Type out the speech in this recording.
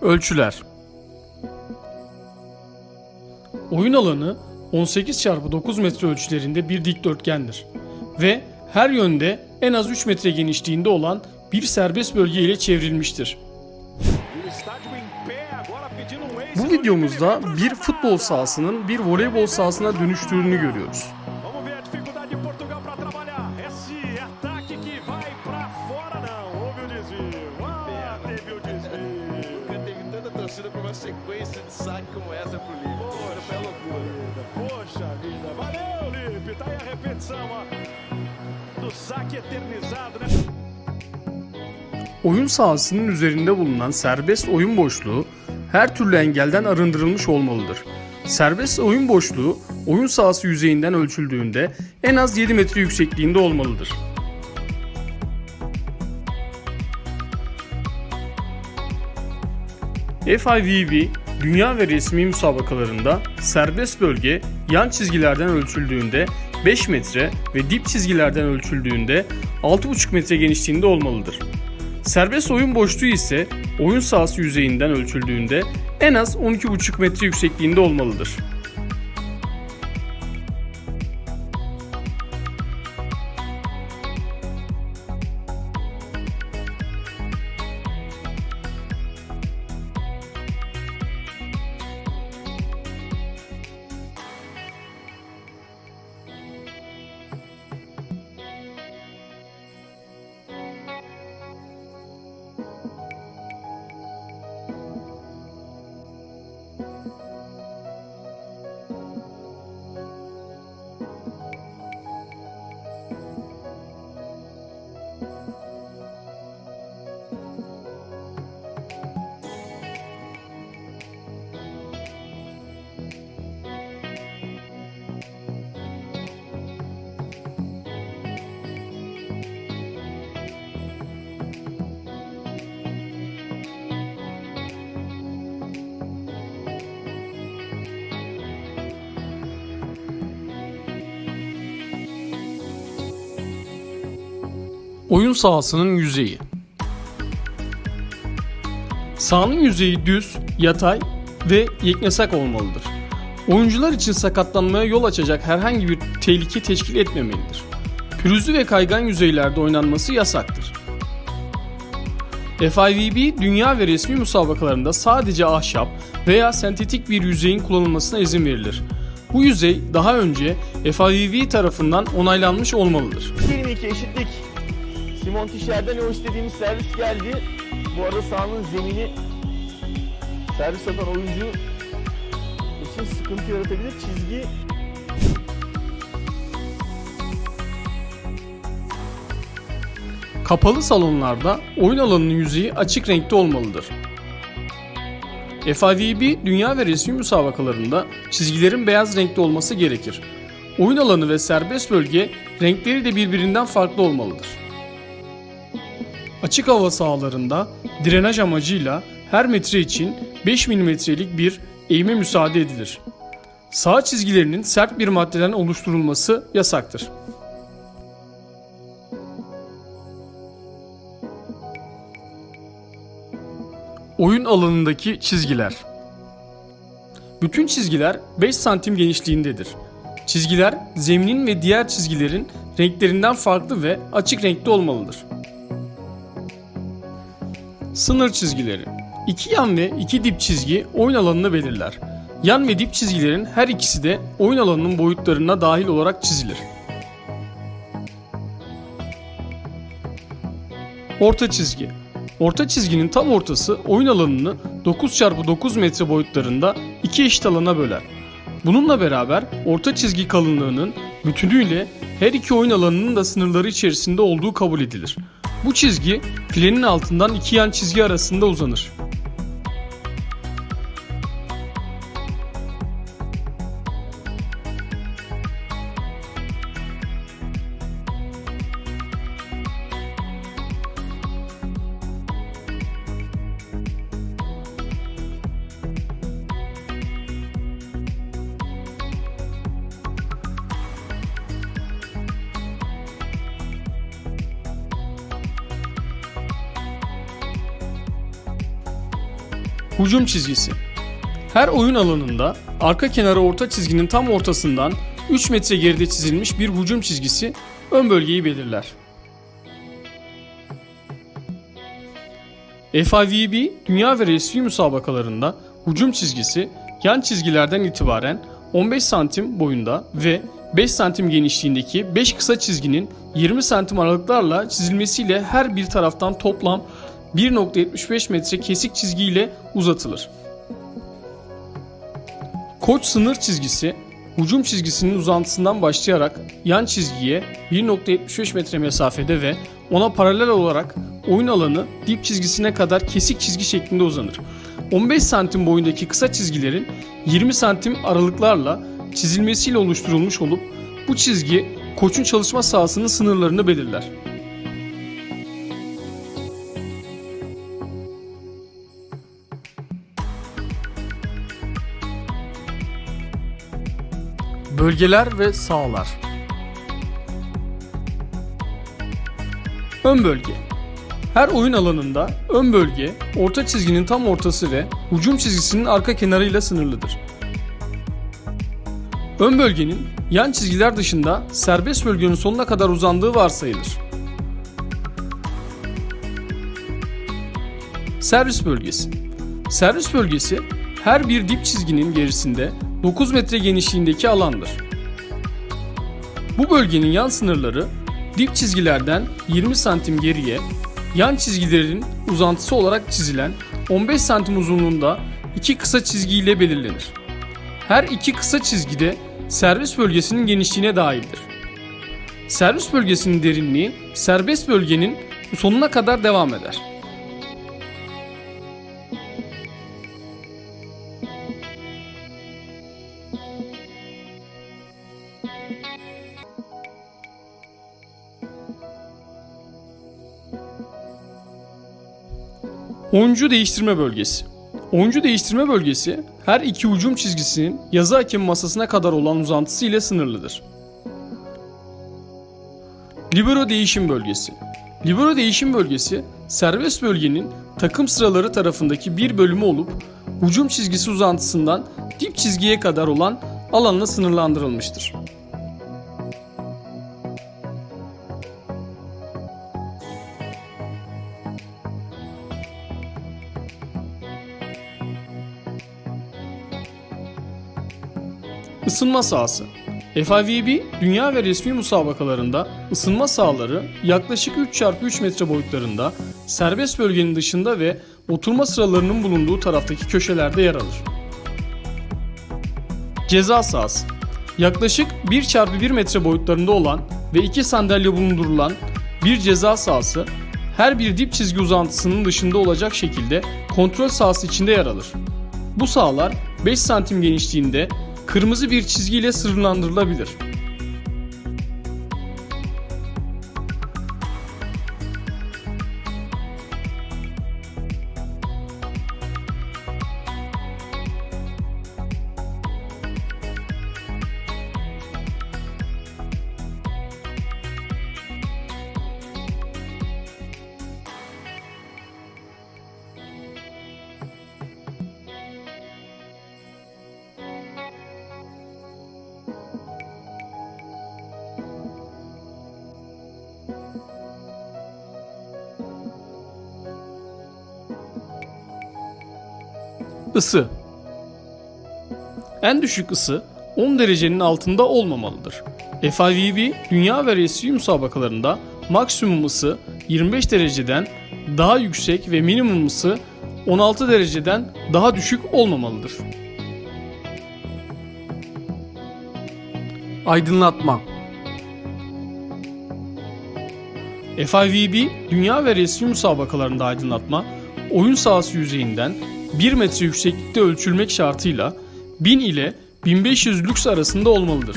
Ölçüler Oyun alanı 18 x 9 metre ölçülerinde bir dikdörtgendir ve her yönde en az 3 metre genişliğinde olan bir serbest bölge ile çevrilmiştir. Bu videomuzda bir futbol sahasının bir voleybol sahasına dönüştüğünü görüyoruz. Poxa vida. Valeu, Lipe. Tá aí a repetição, ó. Do saque eternizado, né? Oyun sahasının üzerinde bulunan serbest oyun boşluğu her türlü engelden arındırılmış olmalıdır. Serbest oyun boşluğu oyun sahası yüzeyinden ölçüldüğünde en az 7 metre yüksekliğinde olmalıdır. FIVB dünya ve resmi müsabakalarında serbest bölge yan çizgilerden ölçüldüğünde 5 metre ve dip çizgilerden ölçüldüğünde 6,5 metre genişliğinde olmalıdır. Serbest oyun boşluğu ise oyun sahası yüzeyinden ölçüldüğünde en az 12,5 metre yüksekliğinde olmalıdır. Oyun sahasının yüzeyi. Sahanın yüzeyi düz, yatay ve yeknesak olmalıdır. Oyuncular için sakatlanmaya yol açacak herhangi bir tehlike teşkil etmemelidir. Pürüzlü ve kaygan yüzeylerde oynanması yasaktır. FIVB dünya ve resmi müsabakalarında sadece ahşap veya sentetik bir yüzeyin kullanılmasına izin verilir. Bu yüzey daha önce FIVB tarafından onaylanmış olmalıdır. 22 eşitlik. Simon Tişer'den o istediğimiz servis geldi. Bu arada sahanın zemini servis atan oyuncu için sıkıntı yaratabilir. Çizgi Kapalı salonlarda oyun alanının yüzeyi açık renkte olmalıdır. FIVB dünya ve resmi müsabakalarında çizgilerin beyaz renkte olması gerekir. Oyun alanı ve serbest bölge renkleri de birbirinden farklı olmalıdır. Açık hava sahalarında drenaj amacıyla her metre için 5 mm'lik bir eğime müsaade edilir. Sağ çizgilerinin sert bir maddeden oluşturulması yasaktır. Oyun alanındaki çizgiler. Bütün çizgiler 5 santim genişliğindedir. Çizgiler zeminin ve diğer çizgilerin renklerinden farklı ve açık renkte olmalıdır. Sınır çizgileri. İki yan ve iki dip çizgi oyun alanını belirler. Yan ve dip çizgilerin her ikisi de oyun alanının boyutlarına dahil olarak çizilir. Orta çizgi. Orta çizginin tam ortası oyun alanını 9x9 metre boyutlarında iki eşit alana böler. Bununla beraber orta çizgi kalınlığının bütünüyle her iki oyun alanının da sınırları içerisinde olduğu kabul edilir. Bu çizgi filenin altından iki yan çizgi arasında uzanır. Hücum çizgisi. Her oyun alanında arka kenarı orta çizginin tam ortasından 3 metre geride çizilmiş bir hücum çizgisi ön bölgeyi belirler. FIVB dünya ve resmi müsabakalarında hücum çizgisi yan çizgilerden itibaren 15 santim boyunda ve 5 santim genişliğindeki 5 kısa çizginin 20 santim aralıklarla çizilmesiyle her bir taraftan toplam 1.75 metre kesik çizgiyle uzatılır. Koç sınır çizgisi hücum çizgisinin uzantısından başlayarak yan çizgiye 1.75 metre mesafede ve ona paralel olarak oyun alanı dip çizgisine kadar kesik çizgi şeklinde uzanır. 15 santim boyundaki kısa çizgilerin 20 santim aralıklarla çizilmesiyle oluşturulmuş olup bu çizgi koçun çalışma sahasının sınırlarını belirler. Bölgeler ve sahalar. Ön bölge. Her oyun alanında ön bölge, orta çizginin tam ortası ve hücum çizgisinin arka kenarıyla sınırlıdır. Ön bölgenin yan çizgiler dışında serbest bölgenin sonuna kadar uzandığı varsayılır. Servis bölgesi. Servis bölgesi her bir dip çizginin gerisinde 9 metre genişliğindeki alandır. Bu bölgenin yan sınırları dip çizgilerden 20 santim geriye, yan çizgilerin uzantısı olarak çizilen 15 santim uzunluğunda iki kısa çizgi ile belirlenir. Her iki kısa çizgide servis bölgesinin genişliğine dahildir. Servis bölgesinin derinliği serbest bölgenin sonuna kadar devam eder. Oyuncu değiştirme bölgesi. Oyuncu değiştirme bölgesi her iki hücum çizgisinin yazı hakem masasına kadar olan uzantısı ile sınırlıdır. Libero değişim bölgesi. Libero değişim bölgesi serbest bölgenin takım sıraları tarafındaki bir bölümü olup hücum çizgisi uzantısından dip çizgiye kadar olan alanla sınırlandırılmıştır. Isınma sahası. FIVB dünya ve resmi müsabakalarında ısınma sahaları yaklaşık 3x3 metre boyutlarında serbest bölgenin dışında ve oturma sıralarının bulunduğu taraftaki köşelerde yer alır. Ceza sahası. Yaklaşık 1x1 metre boyutlarında olan ve 2 sandalye bulundurulan bir ceza sahası her bir dip çizgi uzantısının dışında olacak şekilde kontrol sahası içinde yer alır. Bu sahalar 5 santim genişliğinde kırmızı bir çizgiyle sınırlandırılabilir. Isı En düşük ısı 10 derecenin altında olmamalıdır. FIVB dünya ve resmi müsabakalarında maksimum ısı 25 dereceden daha yüksek ve minimum ısı 16 dereceden daha düşük olmamalıdır. Aydınlatma FIVB dünya ve resmi müsabakalarında aydınlatma oyun sahası yüzeyinden 1 metre yükseklikte ölçülmek şartıyla 1000 ile 1500 lüks arasında olmalıdır.